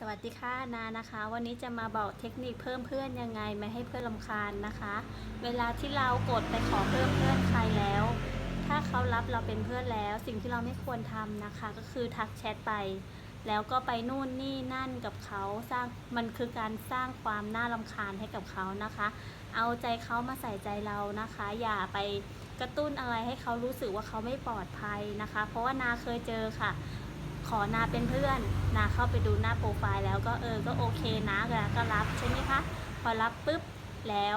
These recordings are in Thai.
สวัสดีค่ะนานะคะ วันนี้จะมาบอกเทคนิคเพิ่มเพื่อนยังไงไม่ให้เพื่อนลำคาญนะคะ เวลาที่เรากดไปขอเพิ่มเพื่อนใครแล้ว ถ้าเขารับเราเป็นเพื่อนแล้ว สิ่งที่เราไม่ควรทำนะคะ ก็คือทักแชทไป แล้วก็ไปนู่นนี่นั่นกับเขาสร้างมันคือการสร้างความน่ารำคาญให้กับเขานะคะ เอาใจเขามาใส่ใจเรานะคะ อย่าไปกระตุ้นอะไรให้เขารู้สึกว่าเขาไม่ปลอดภัยนะคะ เพราะว่านาเคยเจอค่ะ ขอนาเป็นเพื่อนนาเข้าไปดูหน้าโปรไฟล์แล้วก็เออก็โอเคนะแล้วก็รับใช่ไหมคะพอรับปุ๊บแล้ว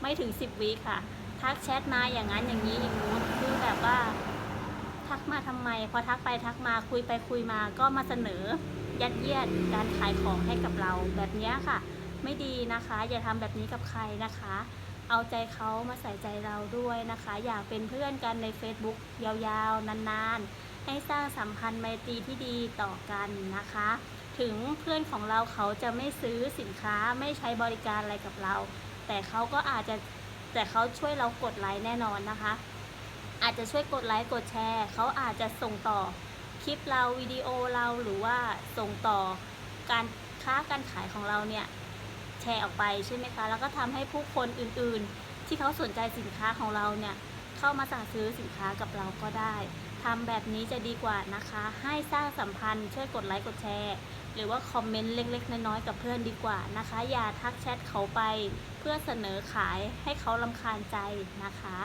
ไม่ถึง 10วิค่ะ ทักแชทมาอย่างนั้นอย่างนี้อย่างนู้นคือแบบว่า ทักมาทำไม พอทักไปทักมาคุยไปคุยมาก็มาเสนอยัดเยียดการขายของให้กับเราแบบนี้ค่ะ ไม่ดีนะคะ อย่าทำแบบนี้กับใครนะคะ เอาใจเขามาใส่ใจเราด้วยนะคะ อยากเป็นเพื่อนกันใน Facebook ยาวๆ นานๆ ให้สร้างสัมพันธ์ไมตรีที่ดีต่อกันนะคะ ถึงเพื่อนของเราเขาจะไม่ซื้อสินค้าไม่ใช้บริการอะไรกับเรา แต่เขาก็อาจจะแต่เขาช่วยเรากดไลค์แน่นอนนะคะ อาจจะช่วยกดไลค์กดแชร์เขาอาจจะส่งต่อคลิปเราวิดีโอเราหรือว่าส่งต่อการค้าการขายของเราเนี่ยแชร์ออกไปใช่ไหมคะ แล้วก็ทำให้ผู้คนอื่นๆ ที่เขาสนใจสินค้าของเราเนี่ย เข้ามาสั่งซื้อสินค้ากับเราก็ได้ทำแบบนี้จะดีกว่านะคะ ให้สร้างสัมพันธ์ช่วยกดไลค์กดแชร์ หรือว่าคอมเมนต์เล็กๆ น้อยๆกับเพื่อนดีกว่านะคะ อย่าทักแชทเขาไป เพื่อเสนอขายให้เขาลำคาญใจนะคะ